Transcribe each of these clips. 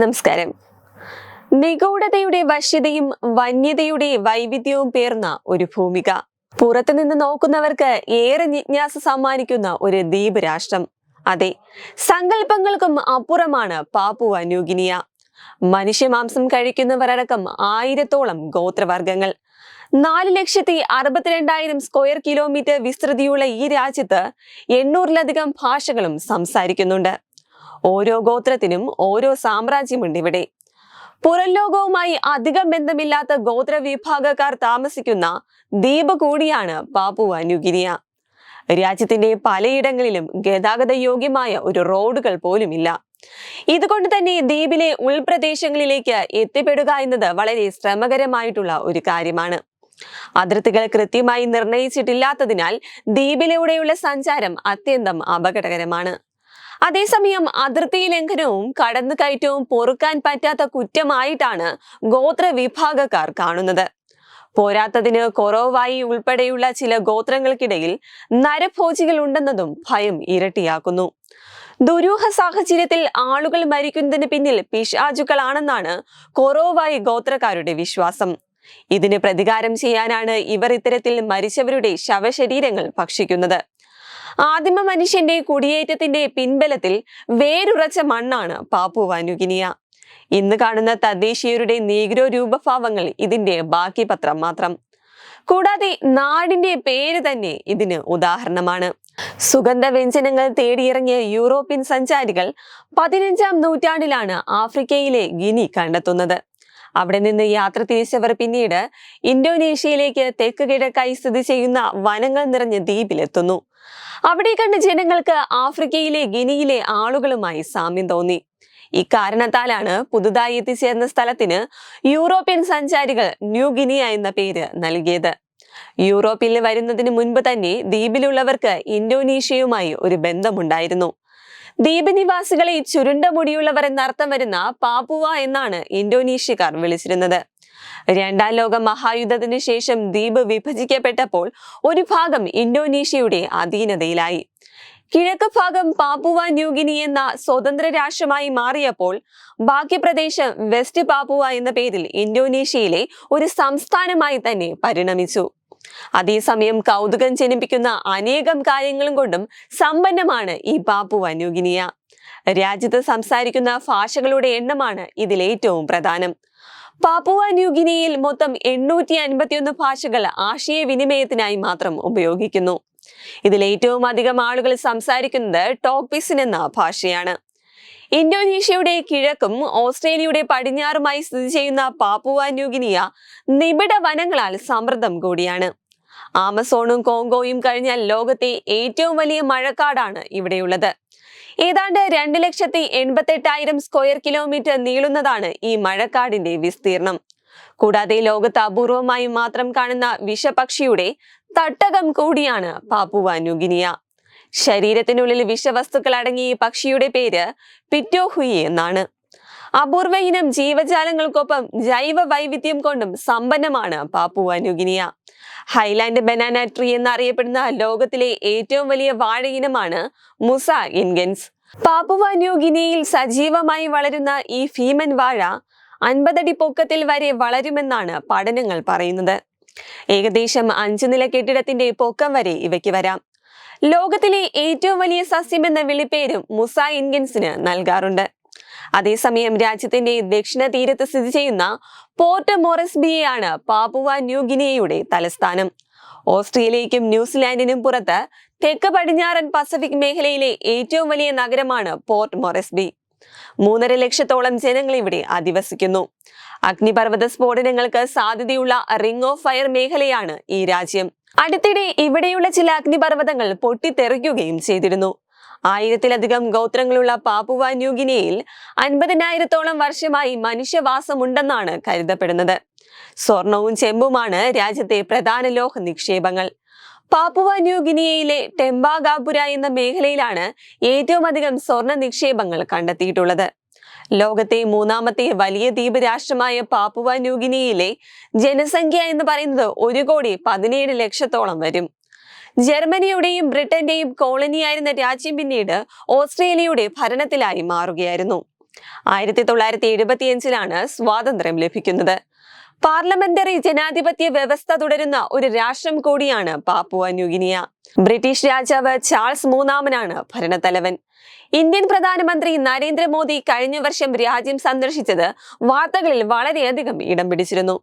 നമസ്കാരം. നിഗൂഢതയുടെ വശ്യതയും വന്യതയുടെ വൈവിധ്യവും പേർന്ന ഒരു ഭൂമിക. പുറത്തു നിന്ന് നോക്കുന്നവർക്ക് ഏറെ ജിജ്ഞാസ സമ്മാനിക്കുന്ന ഒരു ദ്വീപ് രാഷ്ട്രം അതെ സങ്കല്പങ്ങൾക്കും അപ്പുറമാണ് പാപ്പുവ ന്യൂഗിനിയ മനുഷ്യമാംസം കഴിക്കുന്നവരടക്കം ആയിരത്തോളം ഗോത്രവർഗങ്ങൾ. നാല് ലക്ഷത്തി അറുപത്തിരണ്ടായിരം സ്ക്വയർ കിലോമീറ്റർ വിസ്തൃതിയുള്ള ഈ രാജ്യത്ത് എണ്ണൂറിലധികം ഭാഷകളും സംസാരിക്കുന്നുണ്ട്. ഓരോ ഗോത്രത്തിനും ഓരോ സാമ്രാജ്യമുണ്ട് ഇവിടെ. പുറം ലോകവുമായി അധികം ബന്ധമില്ലാത്ത ഗോത്ര വിഭാഗക്കാർ താമസിക്കുന്ന ദ്വീപ് കൂടിയാണ് പാപ്പുവ ന്യൂഗിനിയ രാജ്യത്തിന്റെ പലയിടങ്ങളിലും ഗതാഗത യോഗ്യമായ ഒരു റോഡുകൾ പോലുമില്ല. ഇതുകൊണ്ട് തന്നെ ദ്വീപിലെ ഉൾപ്രദേശങ്ങളിലേക്ക് എത്തിപ്പെടുക എന്നത് വളരെ ശ്രമകരമായിട്ടുള്ള ഒരു കാര്യമാണ്. അതിർത്തികൾ കൃത്യമായി നിർണയിച്ചിട്ടില്ലാത്തതിനാൽ ദ്വീപിലൂടെയുള്ള സഞ്ചാരം അത്യന്തം അപകടകരമാണ്. അതേസമയം അതിർത്തി ലംഘനവും കടന്നുകയറ്റവും പൊറുക്കാൻ പറ്റാത്ത കുറ്റമായിട്ടാണ് ഗോത്ര വിഭാഗക്കാർ കാണുന്നത്. പോരാത്തതിന് കൊറോവായി ഉൾപ്പെടെയുള്ള ചില ഗോത്രങ്ങൾക്കിടയിൽ നരഭോജികൾ ഉണ്ടെന്നതും ഭയം ഇരട്ടിയാക്കുന്നു. ദുരൂഹ സാഹചര്യത്തിൽ ആളുകൾ മരിക്കുന്നതിന് പിന്നിൽ പിശാചുക്കളാണെന്നാണ് കൊറോവായി ഗോത്രക്കാരുടെ വിശ്വാസം. ഇതിന് പ്രതികാരം ചെയ്യാനാണ് ഇവർ ഇത്തരത്തിൽ മരിച്ചവരുടെ ശവശരീരങ്ങൾ ഭക്ഷിക്കുന്നത്. ആദിമ മനുഷ്യന്റെ കുടിയേറ്റത്തിന്റെ പിൻബലത്തിൽ വേരുറച്ച മണ്ണാണ് പാപ്പുവ ന്യൂഗിനിയ ഇന്ന് കാണുന്ന തദ്ദേശീയരുടെ നീഗ്രോ രൂപഭാവങ്ങൾ ഇതിന്റെ ബാക്കി പത്രം മാത്രം. കൂടാതെ നാടിന്റെ പേര് തന്നെ ഇതിന് ഉദാഹരണമാണ്. സുഗന്ധ വ്യഞ്ജനങ്ങൾ തേടിയിറങ്ങിയ യൂറോപ്യൻ സഞ്ചാരികൾ പതിനഞ്ചാം നൂറ്റാണ്ടിലാണ് ആഫ്രിക്കയിലെ ഗിനി കണ്ടെത്തുന്നത്. അവിടെ നിന്ന് യാത്ര തിരിച്ചവർ പിന്നീട് ഇന്തോനേഷ്യയിലേക്ക് തെക്ക് കിഴക്കായി സ്ഥിതി ചെയ്യുന്ന വനങ്ങൾ നിറഞ്ഞ ദ്വീപിലെത്തുന്നു. അവിടെ കണ്ട ജനങ്ങൾക്ക് ആഫ്രിക്കയിലെ ഗിനിയിലെ ആളുകളുമായി സാമ്യം തോന്നി. ഇക്കാരണത്താലാണ് പുതുതായി എത്തിച്ചേർന്ന സ്ഥലത്തിന് യൂറോപ്യൻ സഞ്ചാരികൾ ന്യൂ ഗിനിയ എന്ന പേര് നൽകിയത്. യൂറോപ്പിൽ വരുന്നതിന് മുൻപ് തന്നെ ദ്വീപിലുള്ളവർക്ക് ഇന്തോനേഷ്യയുമായി ഒരു ബന്ധമുണ്ടായിരുന്നു. ദ്വീപ് നിവാസികളെ ചുരുണ്ട മുടിയുള്ളവർ എന്നർത്ഥം വരുന്ന പാപ്പുവ എന്നാണ് ഇന്തോനേഷ്യക്കാർ വിളിച്ചിരുന്നത്. രണ്ടാം ലോക മഹായുദ്ധത്തിന് ശേഷം ദ്വീപ് വിഭജിക്കപ്പെട്ടപ്പോൾ ഒരു ഭാഗം ഇന്തോനേഷ്യയുടെ അധീനതയിലായി. കിഴക്ക് ഭാഗം പാപ്പുവ ന്യൂഗിനി എന്ന സ്വതന്ത്ര രാഷ്ട്രമായി മാറിയപ്പോൾ ബാക്കി പ്രദേശം വെസ്റ്റ് പാപ്പുവ എന്ന പേരിൽ ഇന്തോനേഷ്യയിലെ ഒരു സംസ്ഥാനമായി തന്നെ പരിണമിച്ചു. അതേസമയം കൗതുകം ജനിപ്പിക്കുന്ന അനേകം കാര്യങ്ങളും കൊണ്ടും സമ്പന്നമാണ് ഈ പാപ്പു ന്യൂഗിനിയ രാജ്യത്ത് സംസാരിക്കുന്ന ഭാഷകളുടെ എണ്ണമാണ് ഇതിൽ ഏറ്റവും പ്രധാനം. പാപ്പുവ ന്യൂഗിനിയയിൽ മൊത്തം എണ്ണൂറ്റി അൻപത്തിയൊന്ന് ഭാഷകൾ ആശയവിനിമയത്തിനായി മാത്രം ഉപയോഗിക്കുന്നു. ഇതിൽ ഏറ്റവും അധികം ആളുകൾ സംസാരിക്കുന്നത് ടോപ്പിസിൻ എന്ന ഭാഷയാണ്. ഇന്തോനേഷ്യയുടെ കിഴക്കും ഓസ്ട്രേലിയയുടെ പടിഞ്ഞാറുമായി സ്ഥിതി ചെയ്യുന്ന പാപ്പുവ ന്യൂഗിനിയ നിബിഡ വനങ്ങളാൽ സമൃദ്ധം കൂടിയാണ്. ആമസോണും കോങ്കോയും കഴിഞ്ഞ ലോകത്തെ ഏറ്റവും വലിയ മഴക്കാടാണ് ഇവിടെയുള്ളത്. ഏതാണ്ട് രണ്ട് ലക്ഷത്തി എൺപത്തെട്ടായിരം സ്ക്വയർ കിലോമീറ്റർ നീളുന്നതാണ് ഈ മഴക്കാടിന്റെ വിസ്തീർണം. കൂടാതെ ലോകത്ത് അപൂർവമായി മാത്രം കാണുന്ന വിഷപക്ഷിയുടെ തട്ടകം കൂടിയാണ് പാപ്പുവ ന്യൂഗിനിയ. ശരീരത്തിനുള്ളിൽ വിഷവസ്തുക്കൾ അടങ്ങിയ ഈ പക്ഷിയുടെ പേര് പിറ്റോഹുയി എന്നാണ്. അപൂർവ ഇനം ജീവജാലങ്ങൾക്കൊപ്പം ജൈവ വൈവിധ്യം കൊണ്ടും സമ്പന്നമാണ് Papua New Guinea highland banana tree എന്നറിയപ്പെടുന്ന ലോകത്തിലെ ഏറ്റവും വലിയ വാഴ ഇനമാണ് മുസ ഇൻഗൻസ്. പാപ്പുവ ന്യൂഗിനിയയിൽ സജീവമായി വളരുന്ന ഈ ഭീമൻ വാഴ അൻപതടി പൊക്കത്തിൽ വരെ വളരുമെന്നാണ് പഠനങ്ങൾ പറയുന്നത്. ഏകദേശം അഞ്ചു നില കെട്ടിടത്തിന്റെ പൊക്കം വരെ ഇവയ്ക്ക് വരാം. ലോകത്തിലെ ഏറ്റവും വലിയ സസ്യം എന്ന വിളിപ്പേരും മുസ ഇൻഗൻസിന് നൽകാറുണ്ട്. അതേസമയം രാജ്യത്തിന്റെ ദക്ഷിണ തീരത്ത് സ്ഥിതി ചെയ്യുന്ന പോർട്ട് മോറസ്ബിയെയാണ് പാപ്പുവ ന്യൂഗിനിയയുടെ തലസ്ഥാനം. ഓസ്ട്രേലിയയ്ക്കും ന്യൂസിലാൻഡിനും പുറത്ത് തെക്ക് പടിഞ്ഞാറൻ പസഫിക് മേഖലയിലെ ഏറ്റവും വലിയ നഗരമാണ് പോർട്ട് മൊറസ്ബി. മൂന്നര ലക്ഷത്തോളം ജനങ്ങൾ ഇവിടെ അധിവസിക്കുന്നു. അഗ്നിപർവത സ്ഫോടനങ്ങൾക്ക് സാധ്യതയുള്ള റിംഗ് ഓഫ് ഫയർ മേഖലയാണ് ഈ രാജ്യം. അടുത്തിടെ ഇവിടെയുള്ള ചില അഗ്നിപർവതങ്ങൾ പൊട്ടിത്തെറിക്കുകയും ചെയ്തിരുന്നു. ആയിരത്തിലധികം ഗോത്രങ്ങളുള്ള പാപ്പുവ ന്യൂഗിനിയയിൽ അൻപതിനായിരത്തോളം വർഷമായി മനുഷ്യവാസമുണ്ടെന്നാണ് കരുതപ്പെടുന്നത്. സ്വർണവും ചെമ്പുമാണ് രാജ്യത്തെ പ്രധാന ലോഹ നിക്ഷേപങ്ങൾ. പാപ്പുവ ന്യൂഗിനിയയിലെ ടെമ്പാഗാപുര എന്ന മേഖലയിലാണ് ഏറ്റവും അധികം സ്വർണ നിക്ഷേപങ്ങൾ കണ്ടെത്തിയിട്ടുള്ളത്. ലോകത്തെ മൂന്നാമത്തെ വലിയ ദ്വീപ് രാഷ്ട്രമായ പാപ്പുവ ന്യൂഗിനിയിലെ ജനസംഖ്യ എന്ന് പറയുന്നത് ഒരു കോടി പതിനേഴ് ലക്ഷത്തോളം വരും. ജർമ്മനിയുടെയും ബ്രിട്ടന്റെയും കോളനിയായിരുന്ന രാജ്യം പിന്നീട് ഓസ്ട്രേലിയയുടെ ഭരണത്തിലായി മാറുകയായിരുന്നു. ആയിരത്തി തൊള്ളായിരത്തി എഴുപത്തിയഞ്ചിലാണ് സ്വാതന്ത്ര്യം ലഭിക്കുന്നത്. പാർലമെന്ററി ജനാധിപത്യ വ്യവസ്ഥ തുടരുന്ന ഒരു രാഷ്ട്രം കൂടിയാണ് പാപ്പുവ ന്യൂഗിനിയ. ബ്രിട്ടീഷ് രാജാവ് ചാൾസ് മൂന്നാമനാണ് ഭരണത്തലവൻ. ഇന്ത്യൻ പ്രധാനമന്ത്രി നരേന്ദ്രമോദി കഴിഞ്ഞ വർഷം രാജ്യം സന്ദർശിച്ചത് വാർത്തകളിൽ വളരെയധികം ഇടം പിടിച്ചിരുന്നു.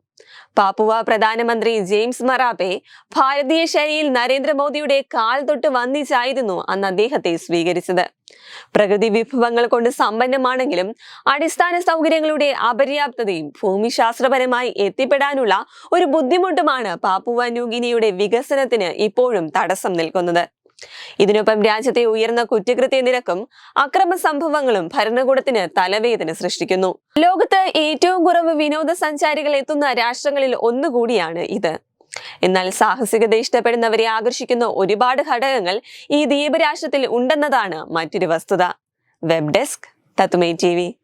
പാപ്പുവ പ്രധാനമന്ത്രി ജെയിംസ് മറാപ്പെ ഭാരതീയ ശൈലിയിൽ നരേന്ദ്രമോദിയുടെ കാൽ തൊട്ട് വന്നിച്ചായിരുന്നു അന്ന് അദ്ദേഹത്തെ സ്വീകരിച്ചത്. പ്രകൃതി വിഭവങ്ങൾ കൊണ്ട് സമ്പന്നമാണെങ്കിലും അടിസ്ഥാന സൗകര്യങ്ങളുടെ അപര്യാപ്തതയും ഭൂമിശാസ്ത്രപരമായി എത്തിപ്പെടാനുള്ള ഒരു ബുദ്ധിമുട്ടുമാണ് പാപ്പുവ ന്യൂഗിനിയുടെ വികസനത്തിന് ഇപ്പോഴും തടസ്സം നിൽക്കുന്നത്. ഇതിനൊപ്പം രാജ്യത്തെ ഉയർന്ന കുറ്റകൃത്യ നിരക്കും അക്രമ സംഭവങ്ങളും ഭരണകൂടത്തിന് തലവേദന സൃഷ്ടിക്കുന്നു. ലോകത്ത് ഏറ്റവും കുറവ് വിനോദസഞ്ചാരികൾ എത്തുന്ന രാഷ്ട്രങ്ങളിൽ ഒന്നുകൂടിയാണ് ഇത്. എന്നാൽ സാഹസികത ഇഷ്ടപ്പെടുന്നവരെ ആകർഷിക്കുന്ന ഒരുപാട് ഘടകങ്ങൾ ഈ ദ്വീപ് രാഷ്ട്രത്തിൽ ഉണ്ടെന്നതാണ് മറ്റൊരു വസ്തുത. വെബ് ഡെസ്ക് തത്തുമൈ ടി